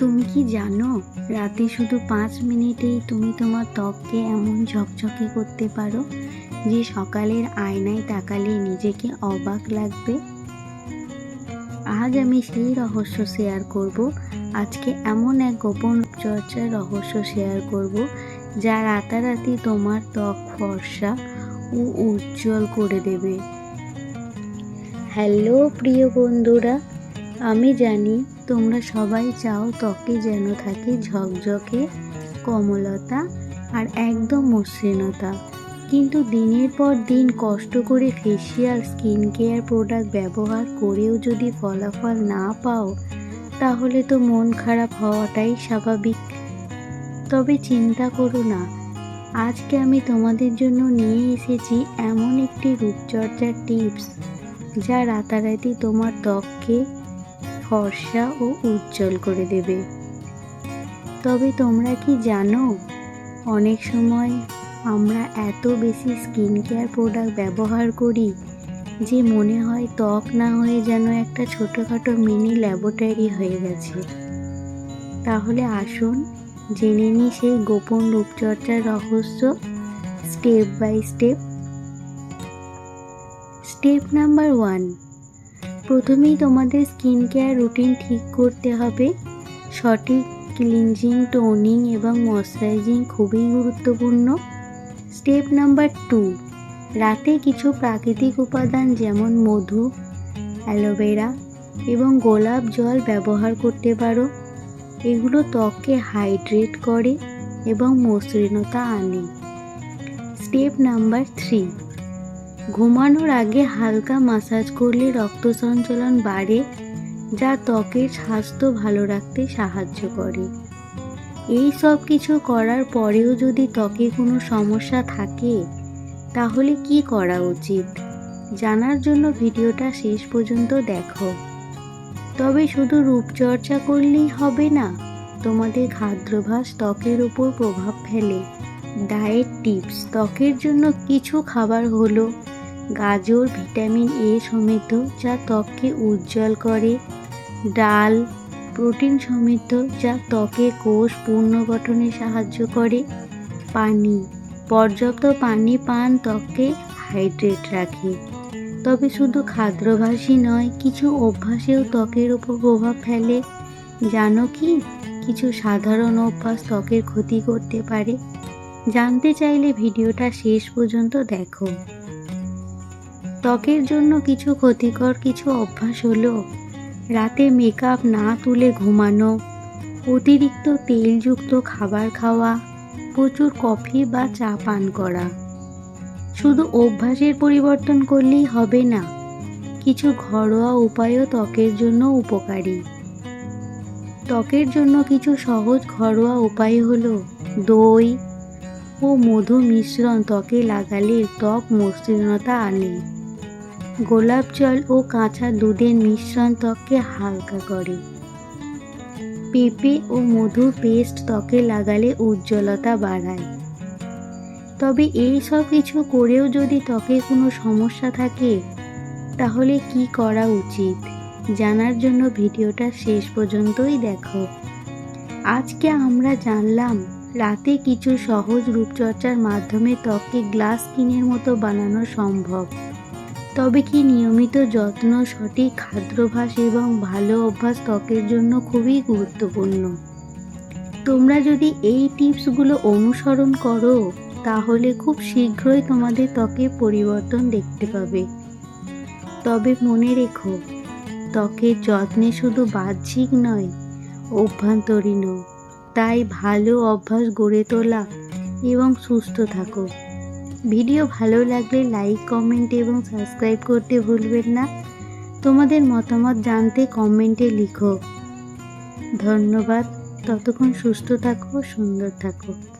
তুমি কি জানো, রাতে শুধু পাঁচ মিনিটেই তুমি তোমার ত্বককে এমন ঝকঝকে করতে পারো যে সকালের আয়নায় তাকালে নিজেকে অবাক লাগবে? আজ আমি সেই রহস্য শেয়ার করব। আজকে এমন এক গোপন চর্চার রহস্য শেয়ার করব যা রাতারাতি তোমার ত্বক ফর্সা ও উজ্জ্বল করে দেবে। হ্যালো, প্রিয় বন্ধুরা, আমি জানি তোমরা সবাই চাও ত্বকে যেন থাকে ঝকঝকে, কমলতা আর একদম মসৃণতা। কিন্তু দিনের পর দিন কষ্ট করে ফেসিয়াল স্কিন কেয়ার প্রোডাক্ট ব্যবহার করেও যদি ফলাফল না পাও, তাহলে তো মন খারাপ হওয়াটাই স্বাভাবিক। তবে চিন্তা করো না, আজকে আমি তোমাদের জন্য নিয়ে এসেছি এমন একটি রূপচর্চার টিপস যা রাতারাতি তোমার ত্বককে ফর্সা ও উজ্জ্বল করে দেবে। তবে তোমরা কি জানো, অনেক সময় আমরা এত বেশি স্কিন কেয়ার প্রোডাক্ট ব্যবহার করি যে মনে হয় ত্বক না হয়ে যেন একটা ছোটোখাটো মিনি ল্যাবরেটরি হয়ে গেছে। তাহলে আসুন জেনে নিই সেই গোপন রূপচর্চার রহস্য step by step step number one প্রথমেই তোমাদের স্কিন কেয়ার রুটিন ঠিক করতে হবে। সঠিক ক্লিনজিং টোনিং এবং ময়শ্চারাইজিং খুবই গুরুত্বপূর্ণ। স্টেপ নাম্বার টু রাতে কিছু প্রাকৃতিক উপাদান যেমন মধু অ্যালোভেরা এবং গোলাপ জল ব্যবহার করতে পারো। এগুলো ত্বককে হাইড্রেট করে এবং মসৃণতা আনে। স্টেপ নাম্বার থ্রি ঘুমানোর আগে হালকা মাসাজ করলে রক্ত সঞ্চালন বাড়ে, যা ত্বকের স্বাস্থ্য ভালো রাখতে সাহায্য করে। এই সব কিছু করার পরেও যদি ত্বকে কোনো সমস্যা থাকে, তাহলে কি করা উচিত? জানার জন্য ভিডিওটা শেষ পর্যন্ত দেখো। তবে শুধু রূপচর্চা করলেই হবে না, তোমাদের খাদ্যাভ্যাস ত্বকের উপর প্রভাব ফেলে। ডায়েট টিপস ত্বকের জন্য কিছু খাবার হলো। গাজর, ভিটামিন এ সমৃদ্ধ, যা ত্বককে উজ্জ্বল করে। ডাল, প্রোটিন সমৃদ্ধ, যা ত্বকে কোষ পুনর্গঠনে সাহায্য করে। পানি, পর্যাপ্ত পানি পান ত্বককে হাইড্রেট রাখে। তবে শুধু খাদ্যাভ্যাসই নয়, কিছু অভ্যাসেও ত্বকের উপর প্রভাব ফেলে। জানো কি? কিছু সাধারণ অভ্যাস ত্বকের ক্ষতি করতে পারে। জানতে চাইলে ভিডিওটা শেষ পর্যন্ত দেখো। ত্বকের জন্য কিছু ক্ষতিকর কিছু অভ্যাস হলো রাতে মেকআপ না তুলে ঘুমানো, অতিরিক্ত তেলযুক্ত খাবার খাওয়া, প্রচুর কফি বা চা পান করা। শুধু অভ্যাসের পরিবর্তন করলেই হবে না, কিছু ঘরোয়া উপায়ও ত্বকের জন্য উপকারী। ত্বকের জন্য কিছু সহজ ঘরোয়া উপায় হলো দই ও মধু মিশ্রণ ত্বকে লাগালে ত্বক মসৃণতা আনে। গোলাপ জল ও কাঁচা দুধের মিশ্রণ ত্বককে হালকা করে। পেঁপে ও মধুর পেস্ট ত্বকে লাগালে উজ্জ্বলতা বাড়ায়। তবে এই সব কিছু করেও যদি ত্বকে কোনো সমস্যা থাকে, তাহলে কি করা উচিত? জানার জন্য ভিডিওটা শেষ পর্যন্তই দেখো। আজকে আমরা জানলাম, রাতে কিছু সহজ রূপচর্চার মাধ্যমে ত্বককে গ্লাস স্কিনের মতো বানানো সম্ভব। তবে কি নিয়মিত যত্ন, সঠিক খাদ্যাভ্যাস এবং ভালো অভ্যাস ত্বকের জন্য খুবই গুরুত্বপূর্ণ। তোমরা যদি এই টিপসগুলো অনুসরণ করো, তাহলে খুব শীঘ্রই তোমাদের ত্বকে পরিবর্তন দেখতে পাবে। তবে মনে রেখো, ত্বকের যত্নে শুধু বাহ্যিক নয়, অভ্যন্তরীণও। তাই ভালো অভ্যাস গড়ে তোলা এবং সুস্থ থাকো। ভিডিও ভালো লাগলে লাইক কমেন্ট এবং সাবস্ক্রাইব করতে ভুলবেন না। তোমাদের মতামত জানতে কমেন্টে লিখো। ধন্যবাদ। ততক্ষণ সুস্থ থাকো, সুন্দর থাকো।